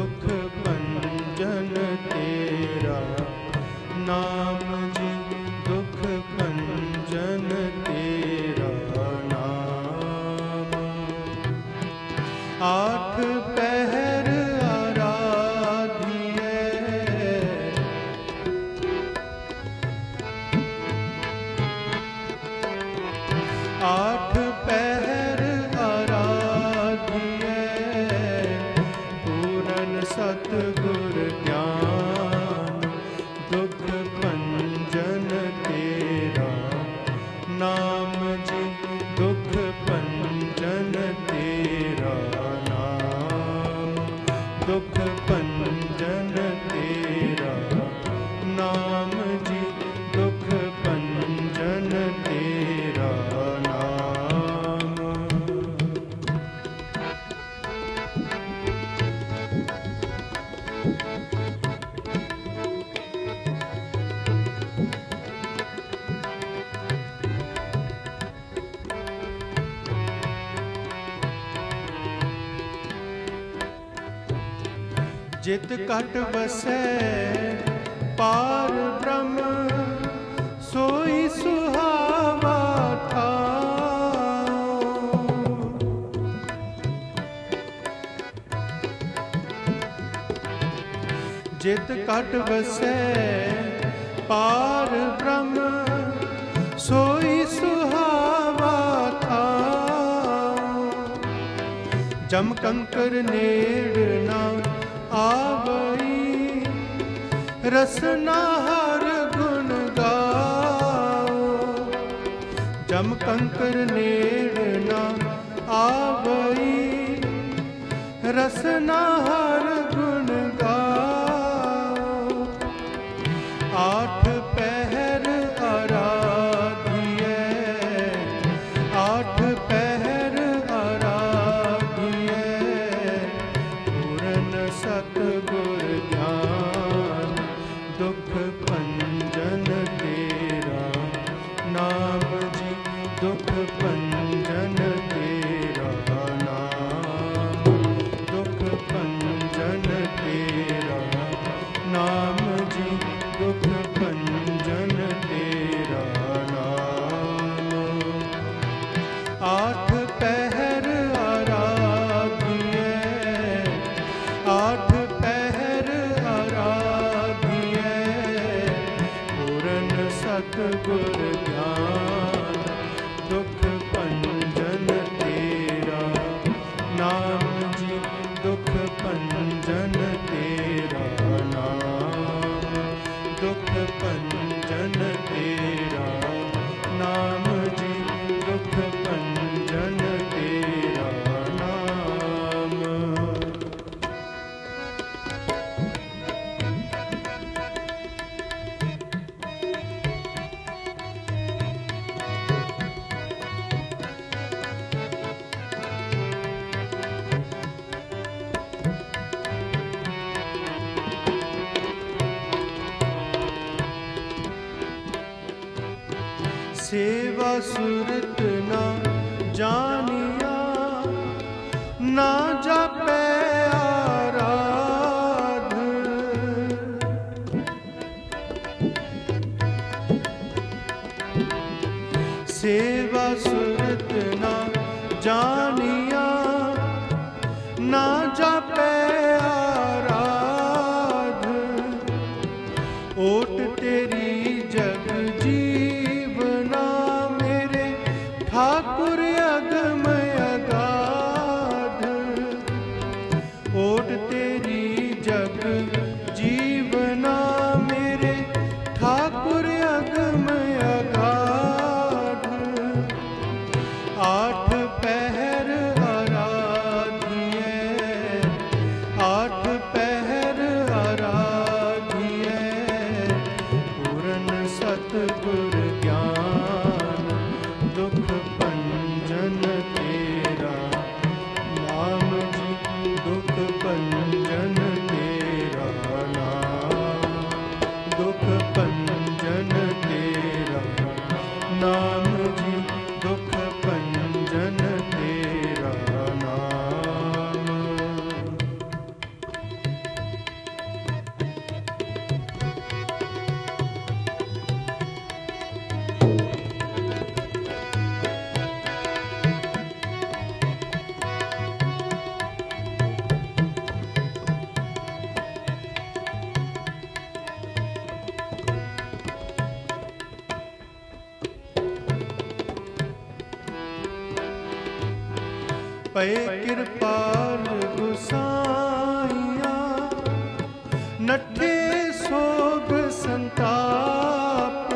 Okay. RAM ji dukh pan ਜਿਤ ਘਟ ਵਸੈ, ਪਾਰ ਬ੍ਰਹਮ, ਸੋਈ ਸੁਹਾਵਾ ਥਾਉ ਜਿਤ ਘਟ ਵਸੈ, ਪਾਰ ਬ੍ਰਹਮ, ਸੋਈ ਸੁਹਾਵਾ ਥਾਉ ਜਮ ਕੰਕਰ ਨੇੜ ਨਾ ਗਾਵਈ ਰਸਨਾ ਹਰ ਗੁਣ ਗਾਓ ਜਮ ਕੰਕਰ ਨੇੜ ਰਸਨਾ ਹਰ ਸਤਗੁਰ ਧਿਆਨ। ਸੇਵਾ ਸੁਰਤ ਨਾ ਜਾਣਿਆ ਨਾ ਜਪੈ ਆਰਾਧ। ਸੇਵਾ ਸੁਰਤ ਪਏ ਕਿਰਪਾਲ ਗੁਸਾਈਆਂ। ਨੱਠੇ ਸੋਗ ਸੰਤਾਪ।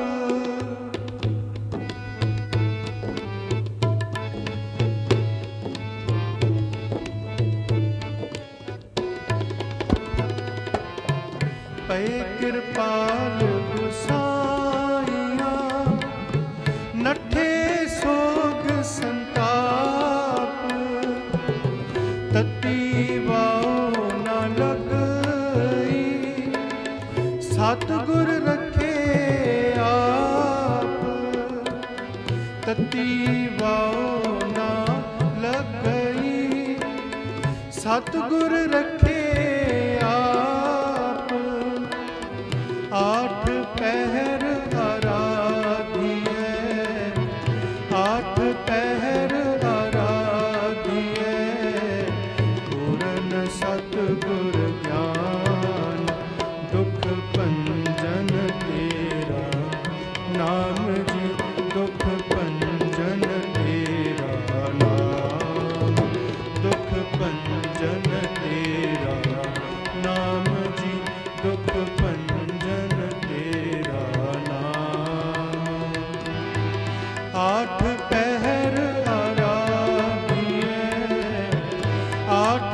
ਪਏ ਕਿਰਪਾਲ ਸਤਗੁਰ ਰੱਖੇ ਆਪ। ਤਤੀ ਵਾਉ ਨਾ ਲਗਈ। ਸਤਗੁਰ ਰੱਖੇ Okay.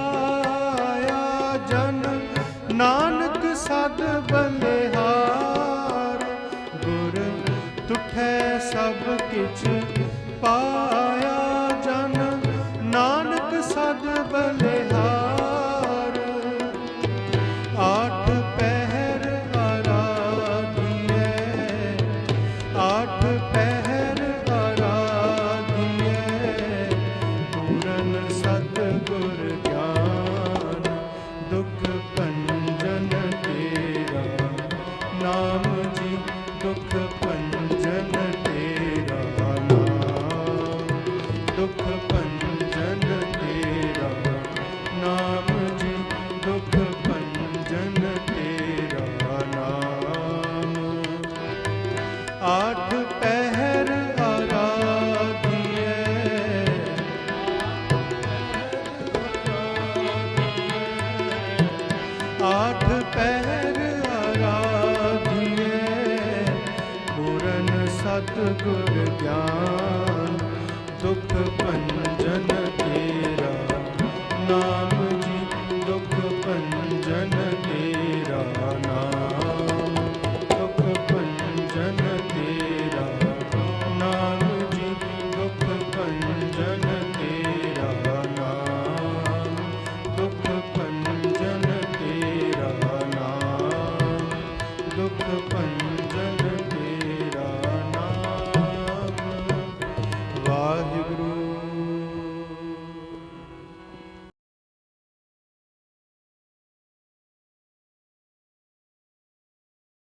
ਨਾਮ ਜੀ ਦੁਖ